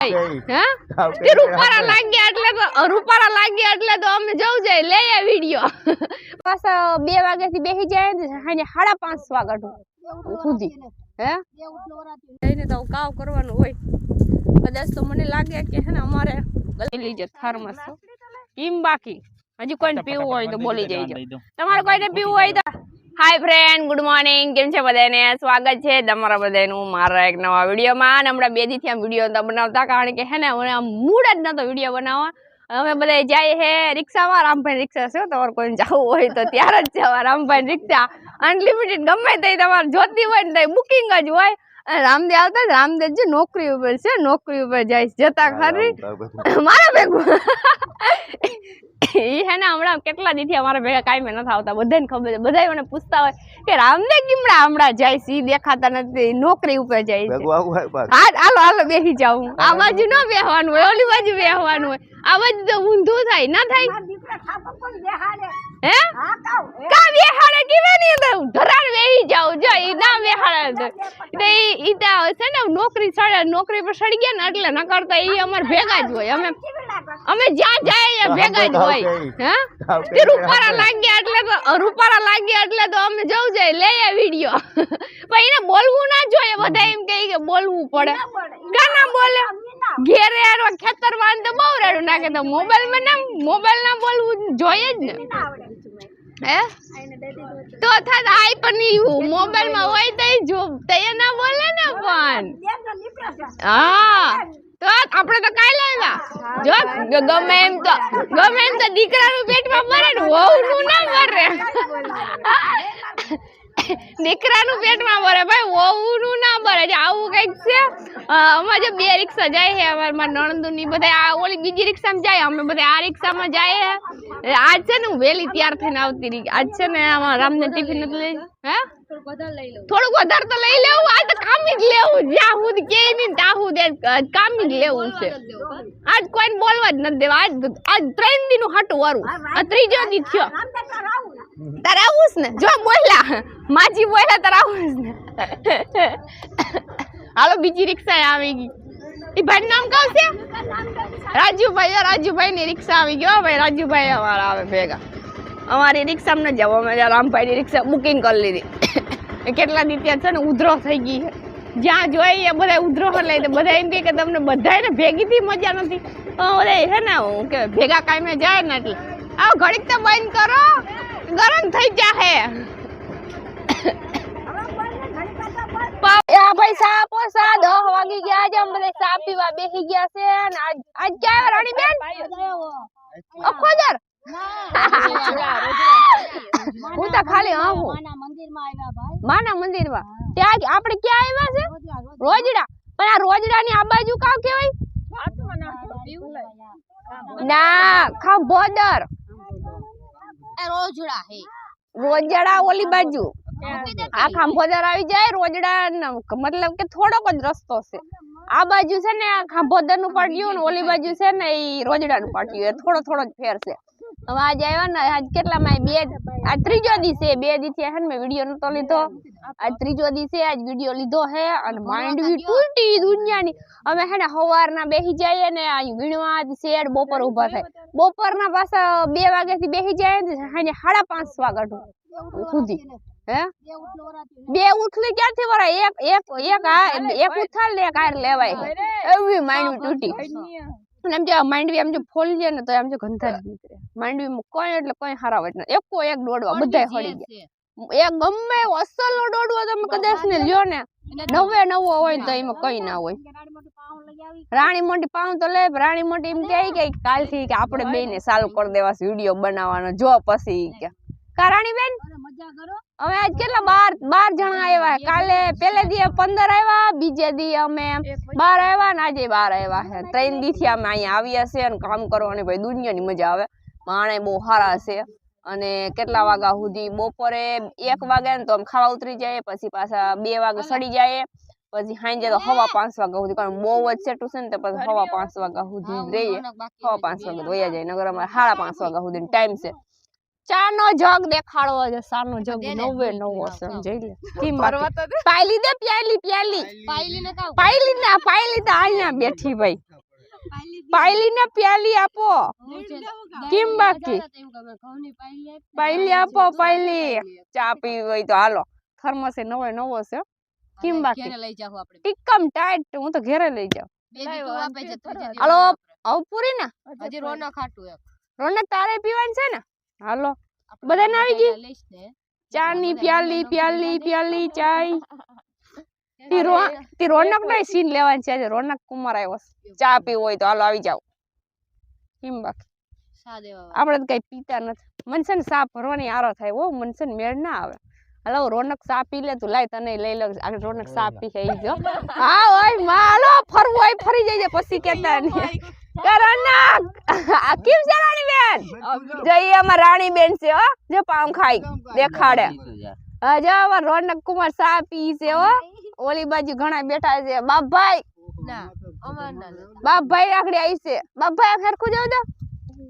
હે? રૂપારા લાગ્યા એટલે તો રૂપારા લાગ્યા એટલે તો અમે જવું જાય લઈએ વીડિયો. પાછા બે વાગ્યાથી બેસી જાય ને સાંજે સાડા પાંચ વાગ્યા સુધી. હે? જઈને તો કાવ કરવાનું હોય. કદાચ તો મને લાગે કે હે ને અમારે છે. થર્મસ પીમ બાકી? હજી કોઈને પીવું હોય તો બોલી જઈજો તમારે કોઈને પીવું હોય તો હાય ફ્રેન્ડ ગુડ મોર્નિંગ કેમ છે બધાને? સ્વાગત છે તમારા બધાનું મારા એક નવા વિડીયોમાં. અને હમણાં બે દીથી આમ વીડિયો નતા બનાવતા, કારણ કે હે ને મને આમ મૂડ જ નતો વીડિયો બનાવવા. અમે બધા જાય હે રિક્ષામાં. રામભાઈ રિક્ષા છે તમારે કોઈ જવું હોય તો ત્યારે જ જવા. રામભાઈ રિક્ષા અનલિમિટેડ ગમે તે તમારે જોતી હોય ને તો બુકિંગ જ હોય. અને રામદેવ આવતા ને રામદેવ જે નોકરી ઉપર છે નોકરી ઉપર જાય છે. જતા ખરી મારા ભેગું. ઈ હે ને હમણાં કેટલા દીથી અમારા ભેગા કાંઈ નથી આવતા. બધાને ખબર છે. બધા મને પૂછતા હોય કે રામદેવ કેમડા હમણાં જાય છે? ઈ દેખાતા નથી. નોકરી ઉપર જાય છે. હા હાલો હાલો બેસી જાઉં આ બાજુ ન બેહવાનું હોય ઓલી બાજુ બેહવાનું હોય. આ બાજુ તો ઊંધું થાય ના થાય? હે? કા? બેહાડે? કેવા ની અંદર ધરાર બેહી જાવ જો ઈ ના બેહાડે તો ઈ ઈ તો છે ને નોકરી સડે નોકરી પર સડી ગયા ને એટલે ન કરતા ઈ અમાર ભેગા જ હોય. અમે અમે જ્યાં જાય ભેગા જ હોય. હે? રૂપારા લાગ્યા એટલે તો રૂપારા લાગ્યા એટલે તો અમે જવું જાય લે આ વિડિયો. પણ એને બોલવું ના જોઈએ. બધા એમ કહે કે બોલવું પડે. કાના બોલે. ઘેરે આરો ખેતરમાં તો બહુ રેડું નાખે. તો મોબાઈલમાં ના મોબાઈલ ના બોલવું જોઈએ જ ને. હે? તો થાત આઈ પણ ઈ મોબાઈલમાં હોય તો જો તે ના બોલે ને પણ. હા. તો આપણે તો કાઈ લાવ્યા જો ગમે એમ તો ગમે એમ તો દીકરાનું પેટમાં ભરે ને વહુનું ના ભરે. દીકરાનું પેટમાં ભરે. ભાઈ વહુનું ના ભરે. છે આવું કંઈક છે અમારે જે બે રિક્ષા જાય છે અમારે મારા નણંદુની બધા આ ઓલી બીજી રિક્ષામાં જાય અમે બધા આ રિક્ષામાં જાય આજ છે ને હું વહેલી તૈયાર થઈને આવતી રહી. આજ છે ને અમારા રામને ટિફિન નથી લઈ હે? થોડુંક વધારે તો લઈ લેવું. આ તો કામ જ લેવું. જ્યાં હું કે નહીં ત્યાં સુધી કામ જ લેવું છે. આજ કોઈને બોલવા જ નથી દેવા. આજ આજ ત્રણ દિન હાટું વારું. આ ત્રીજો દી થયો. તારે આવું ને? જો બોલ્યા, માજી બોલ્યા તારે આવું ને. હાલો, બીજી રિક્ષા આવી ગઈ. એ ભાઈ નામ કહું છે? રાજુભાઈ રાજુભાઈ ની રિક્ષા આવી ગયો ભાઈ, રાજુભાઈ અમારા આવે ભેગા. અમારી રિક્ષામાં ન જાવ અમે રામભાઈ ની રિક્ષા બુકિંગ કરી લીધી. કેટલા દી ત્યાં છે ને, ઉધરો થઈ ગઈ છે. જ્યાં જોઈએ બધા ઉધરો લઈ બધા એમ કહે કે તમને બધાને ભેગીથી મજા નથી. બધા છે ને, હું કે ભેગા કાંઈ જાય ને એટલે. આવ, ઘડીક તો બંધ કરો. ગરમ થઈ જાહે. આ ભાઈ હું તો ખાલી માના મંદિરમાં. ત્યાં આપણે ક્યાં આવ્યા છે? રોજડા. પણ આ રોજડા ની આ બાજુ કાવ કેવાય ના ખાંભોદર રોજડા હે. રોજડા ઓલી બાજુ. આ ખાંભોદર આવી જાય રોજડા મતલબ કે થોડોક જ રસ્તો છે. આ બાજુ છે ને આ ખાંભોદરનું પાટિયું ને ઓલી બાજુ છે ને એ રોજડા નું પાટિયું થોડો થોડો જ ફેર છે. હવે આજે આવ્યો ને આજ કેટલામાં બે આ ત્રીજો દિવસે બે દિવસે હે ને મેં વીડિયો નતો લીધો. આજ ત્રીજો દિવસે આજ વીડિયો લીધો હે અને બી તૂટી દુનિયાની. અમે હે ને સવારના બેસી જઈએ ને આ વીણવા શેડ બપોર ઊભા થાય. બપોરના પાછા બે વાગ્યાથી બેસી જાય ને સાંજે સાડા પાંચ વાગ્યા સુધી. હે? બે ઉથલી ક્યાંથી વરાય? એક એક એક આ એક ઉથાલ ને એક આર લેવાય. એવી માંડવી તૂટી. અને એમ જે માંડવી એમ જો ફોલી ને તો એમ જો ગંધા જ નીકળે. માંડવી કોઈ એટલે કોઈ હારાવટ નથી એકો એક દોડવા બધાય હળી ગયા એક ગમે એવો અસલ નો તમે કદાચ ને લ્યો ને. નવે નવો હોય ને તો એમાં કઈ ના હોય. રાણી મોટી પાઉં તો લે રાણી મોટી એમ કે કે કાલથી કે આપણે બે ને. ચાલુ કરી દેવા વીડિયો બનાવવાનો જો પછી કે. કા રાણી બેન? અમે આજ કેટલા બાર બાર જણા આવ્યા કાલે પેલે દી પંદર આવ્યા બીજે દી અમે બાર આવ્યા ને આજે બાર આવ્યા છે. ત્રણ દી થી અમે અહીંયા આવ્યા છે અને કામ કરવાની ભાઈ દુનિયાની મજા આવે. માણે બહુ સારા છે. અને કેટલા વાગ્યા સુધી? બપોરે એક વાગે ને તો આમ ખાવા ઉતરી જાય પછી પાછા બે વાગે સડી જાય પછી સાંજે તો હવા પાંચ વાગ્યા સુધી કારણ બહુ જ સેટું છે ને તો પછી હવા પાંચ વાગ્યા સુધી રહીએ. હવા પાંચ વાગે વયા જાય નગર અમારે સાડા પાંચ વાગ્યા સુધી ટાઈમ છે. ચા નો જગ દેખાડવો છે ચા નો જગ નવે નવો સમજાઈ લે. કેમ પરવા બાકી? તો પાયલી દે પ્યાલી પ્યાલી પાયલી ને પાયલી ના પાયલી તો અહીંયા બેઠી ભાઈ. પાયલી ને પ્યાલી આપો. કેમ બાકી? પાયલી આપો. પાયલી ચા પીવી હોય તો હાલો. થર્મસ એ નવો નવો છે કેમ બાકી? લઈ જાવ આપણે. ટીકમ ટાઈટ હું તો ઘેરે લઈ જાઉં. હાલો. આવું પૂરી ને? હજી રોનક ખાટું એક. રોનક તારે પીવાની છે ને? હાલો. બધાને આવી ગઈ? ચા ની. પ્યાલી પ્યાલી પ્યાલી ચાય. તી રોનક ને સીન લેવાની છે આજે રોનક કુમાર આવ્યો ચા પીવો હોય તો હાલો આવી જાવ કેમ બાકી આપણે તો કઈ પીતા નથી મને ને સા ભરવાની આરો થાય ઓ મને મેળ ના આવે હાલો રોનક સા પી લે તું લાય તને લઈ લો આ રોનક સા પી છે જો હા ઓયમાં હાલો ફરવું હોય ફરી જઈએ પછી કેતા નહીં કે આ કેમ છે રાણી બેન જઈએ અમાર રાણી બેન છે હો જો પામ ખાઈ દેખાડે હા જો અમાર રોનક કુમાર સા પી છે હો ઓલી બાજુ ઘણા બેઠા છે. બાપભાઈ. બાપભાઈ આખડી આવી છે. બાપભાઈ સરખું જાવ તો.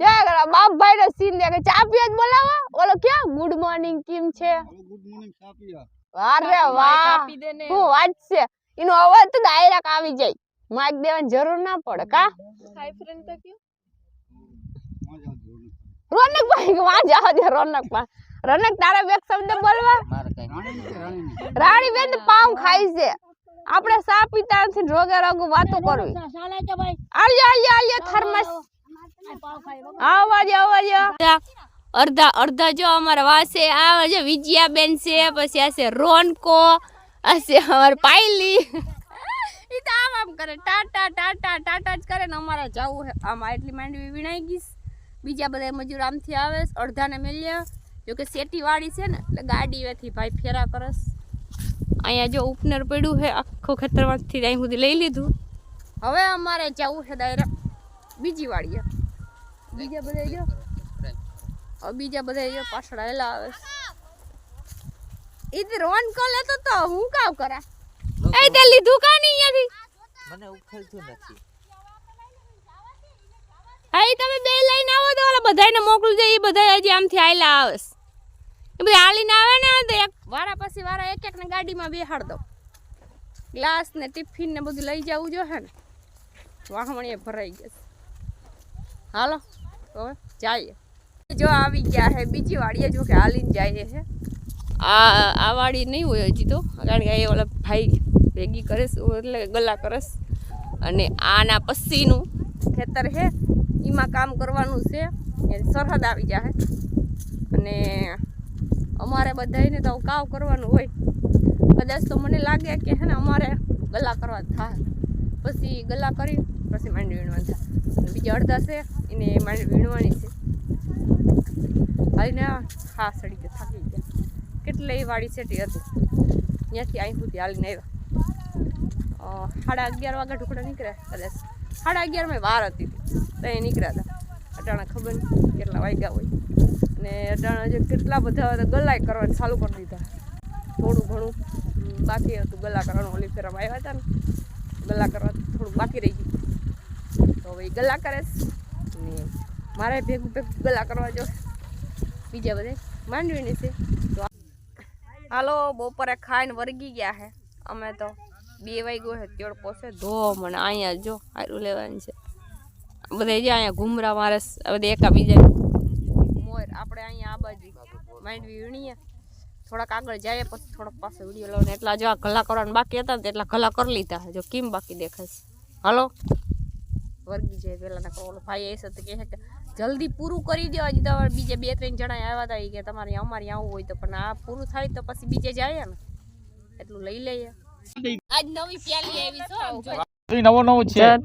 જય કરો બાપભાઈ નો સીન દે ચા પીવા બોલાવો. ઓલો ક્યાં? ગુડ મોર્નિંગ કેમ છે? દે ને. હું વાત છે? એનો અવાજ તો ડાયરેક્ટ આવી જાય. માઇક દેવાની જરૂર ના પડે કા? હાય ફ્રેન્ડ તો કયો? રોનકભાઈ કે વાં જાવ દે રોનકભાઈ. રોનક તારા બે શબ્દ બોલવા? રાણી બેન તો પાઉં ખાઈ છે. આપણે સા પીતા નથી ને રોગે રોગ વાતો કરવી આલ્યો આલ્યો આલ્યો થર્મસ. આવાજ આવાજ. અડધા અડધા જો અમારા વાસે આ જો વિજયા બેન છે પછી આ છે રોનકો આ છે અમાર પાયલી. ઈ તો આમ આમ કરે ટાટા ટાટા ટાટા જ કરે ને અમારે જવું છે આમાં એટલી માંડવી વીણાઈ ગઈશ બીજા બધા મજૂર આમથી આવે છે, અડધાને મેલ્યા. જો કે શેટી છે ને એટલે ગાડી ભાઈ ફેરા કરસ. અહીંયા જો ઉપનર પડ્યું છે આખો ખેતરમાંથી અહીં સુધી લઈ લીધું. હવે અમારે જવું છે ડાયરેક્ટ બીજી વાડીએ. બીજા બધા જો. હવે બીજા બધા જો પાછળ આવેલા આવે ઈ રોન કો લેતો તો હું કાવ કરા? એ તે લીધું કા નહીં અહીંયાથી? મને ઉખલતું નથી. હા, ઈ તમે બે લઈને આવો તો ઓલા બધાને મોકલું છે એ બધા હજી આમથી આયલા આવે એ બધા હાલીને આવે ને તો એક વારા પછી વારા એક એકને ગાડીમાં બેહાડ દો ગ્લાસ ને ટિફિન ને બધું લઈ જવું જો હે ને વાહમણીએ ભરાઈ ગયા હાલો હવે જઈએ. જો આવી ગયા હે, બીજી વાડીએ જો કે હાલીને જઈએ છે આ આ વાડી નહીં હોય હજી તો, કારણ કે એ ઓલા ભાઈ ભેગી કરીશ એટલે ગલા કરસ અને આના પછીનું ખેતર છે એમાં કામ કરવાનું છે. સરહદ આવી જાય અને અમારે બધાને તો કાવ કરવાનું હોય. કદાચ તો મને લાગે કે હે ને અમારે ગલા કરવા થાય. પછી ગલા કરી, પછી માંડવી વીણવાની થાય. બીજા અડધા છે, એને માંડવી વીણવાની છે. હાલીને હા સડી ગયા થાકી ગયા. કેટલી વાળી સેટી હતી. ત્યાંથી અહીં સુધી હાલીને આવ્યા. સાડા અગિયાર વાગે ઢુકડા નીકળ્યા, કદાચ. સાડા અગિયારમાં વાર હતી. તો એ નીકળ્યા હતા. અટાણા ખબર નહીં કેટલા વાગ્યા હોય. ને અટાણા જે કેટલા બધા ગલાઈ કરવાનું ચાલુ કરી દીધા. થોડું ઘણું બાકી હતું. ગલા કરવાનું ઓલી ફેરામાં આવ્યા હતા ને. ગલા કરવા થોડું બાકી રહી ગયું. તો હવે ગલા કરે ને મારે ભેગું ભેગું ગલા કરવા જો. બીજા બધે માંડવીની છે. તો હાલો, બપોરે ખાઈને વર્ગી ગયા હે. અમે તો બે વાગ્યો હે તેડ પોસે ધો મને અહીંયા જો હારું લેવાની છે. બધા જે અહીંયા ઘુમરા મારે બધા એકા બીજા મોર, આપણે અહીંયા આ બાજુ માંડવી વીણીએ. થોડાક આગળ જઈએ, પછી થોડોક પાસે વીડિયો લો ને એટલા જો આ ગલા કરવાના બાકી હતા ને તો એટલા ગલા કરી લીધા છે. જો કેમ બાકી દેખાય છે. હાલો? વર્ગી જાય પેલા ના ઓલો ભાઈ એ સાથે કહે છે કે, જલ્દી પૂરું કરી દો હજી તો બીજે બે ત્રણ જણા આવ્યા હતા ઈ કે તમારે અમારે આવવું હોય તો પણ આ પૂરું થાય તો પછી બીજે જાય ને. એટલું લઈ લઈએ. આજ નવી પ્યાલી આવી છો આમ જો. નવો નવો છે.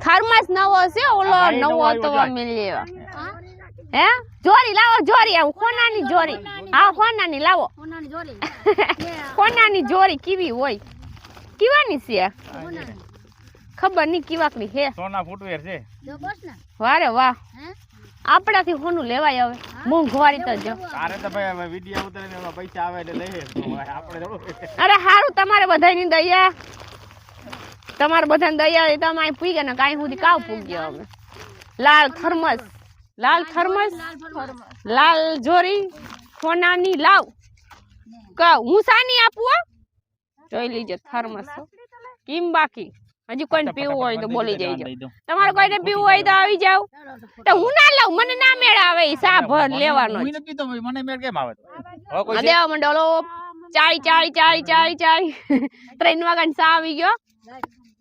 થર્માસ નવો છે ઓલો નવો નવો તો મિલ્યો હે? જોરી લાવો જોરી આવું ખોનાની જોરી. હા ખોનાની લાવો. ખોનાની જોરી. કેવી હોય? કેવાની છે? ખબર નહીં કેવાકની હે સોના ફૂટવેર છે. વારે વાહ. આપણાથી હોનું લેવાય હવે. મોંઘવારી તો જો. તારે તો ભાઈ હવે વિડિયો ઉતારીને એમાં પૈસા આવે એટલે લઈએ. આપણે અરે સારું તમારે બધાની દયા. તમારે બધાની દયા હોય તમે અહીં પૂગ્યા ને કાંઈ સુધી કાવ પૂગ્યો અમે. લાલ થર્મસ. લાલ થર્મસ? લાલ જોરી? સોનાની લાવ. હું સાની આપું જોઈ લીજે થર્મસ કિમ બાકી હજી કોઈને પીવું હોય તો બોલી જઈજો. તમારે કોઈને પીવું હોય તો આવી જાવ તો હું ના લઉં મને ના મેળ આવે ઈ ભર લેવાનો હું. નથી પીતો મને મેળ કેમ આવે? દેવા મંડળો ચાળી ચાળી ચાળી ચાળી ચાળી. ત્રણ વાગ્યાનો સા આવી ગયો.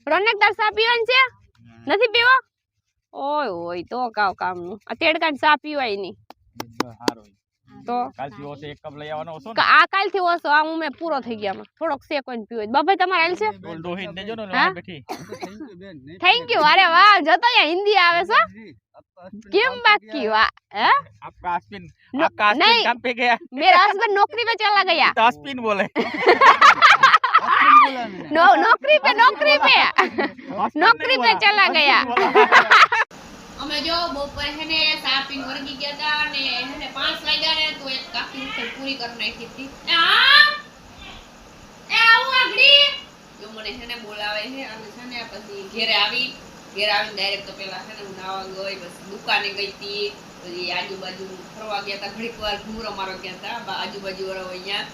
રોનક તાર સા પીવાનું છે? નથી પીવો? ઓય ઓય તો કાવ કામનું. આ તેડકાન સા પીવાય નહીં. તો કાલથી ઓછો એક કપ લઈ આવવાનો હશો ને? કા- આ કાલથી ઓછો આ હું મેં પૂરો થઈ ગયા આમાં. થોડોક શેક હોય ને પીવો હોય. બાપા તમારે હાલ છે ડોલ ડોહીને દેજો ને હા? ઓલા બેઠી. થેન્ક યુ અરે વાહ જોતો અહીંયા હિન્દી આવે છે કેમ બાકી વાહ હે आपका आस्पिन नो- आपका आस्पिन नहीं। काम पे गया मेरा हस्बैंड नौकरी पे चला गया तो आस्पिन बोले नो नौकरी पे नौकरी पे आस्पिन नौकरी नहीं पे बोला, चला आस्पिन गया। અમે જો બપોરે હે ને સાપિંગ વર્ગી ગયા હતા અને હે પાંચ વાગ્યા ને તો એક કાકી ઉઠે પૂરી કરી નાખી હતી. એ આવું આગળી! જો મને હે ને બોલાવે છે અને છે ને પછી ઘેરે આવી, ઘેરે આવીને ડાયરેક્ટ તો પેલા છે ને હું નાવા ગઈ, પછી દુકાને ગઈ હતી પછી આજુબાજુ ફરવા ગયા હતા ઘડીક વાર ઘૂમરો મારો ગયા હતા આજુબાજુ વાળા અહીંયા.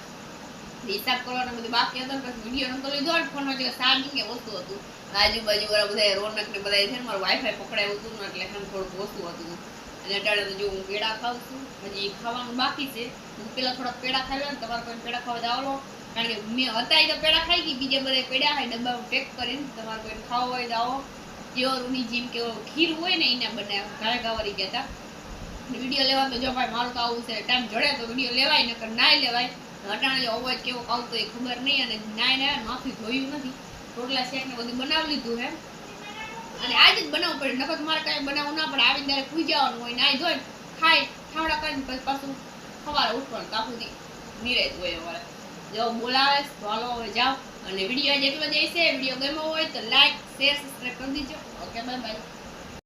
હિસાબ કરવાનો બધું બાકી હતો પછી વીડિયો નતો લીધો ફોનમાં જે ચાર્જિંગ કે વસ્તુ હતું. આજુબાજુ વાળા બધા રોનક ને બધા છે ને, મારું વાઈફાઈ પકડાયું હતું ને, એટલે છે ને થોડુંક ઓછું હતું. અને અટાણે તો જો હું પેડા ખાઉં છું, હજી ખાવાનું બાકી છે. હું પેલા થોડા પેડા ખાઈ ને, તમારે કોઈ પેડા ખાવા જાવ કારણ કે મેં હતા તો પેડા ખાઈ ગઈ, બીજા બધા પેડા ખાઈ ડબ્બા પેક કરીને તમારે કોઈ ખાવા હોય તો આવો. પ્યોર ઉની જેમ કે ખીર હોય ને, એના બનાવ્યા ઘરે ગાવરી ગયા હતા વીડિયો લેવા તો જો ભાઈ, મારું તો આવું છે, ટાઈમ જડે તો વીડિયો લેવાય, નકર નાય લેવાય. અટાણે અવાજ કેવો આવતો એ ખબર નહીં, અને નાય નાય માફી જોયું નથી. રોટલા, શેક ને બધું બનાવી લીધું હે અને આજે જ બનાવવું પડે. નકર મારે કાંઈ બનાવવું ના પડે. આવીને ત્યારે ખુઈ જવાનું હોય નાઈ ધોઈ ખાઈ ઠાવડા કરીને પછી પાછું સવારે ઉઠવાનું. કાપુથી નિરાત હોય અમારે. જો બોલાવે બોલો હવે જાઓ. અને વીડિયો જેટલો જ છે વીડિયો ગમ્યો હોય તો લાઈક શેર સબસ્ક્રાઈબ કરી દીજો. Okay bye bye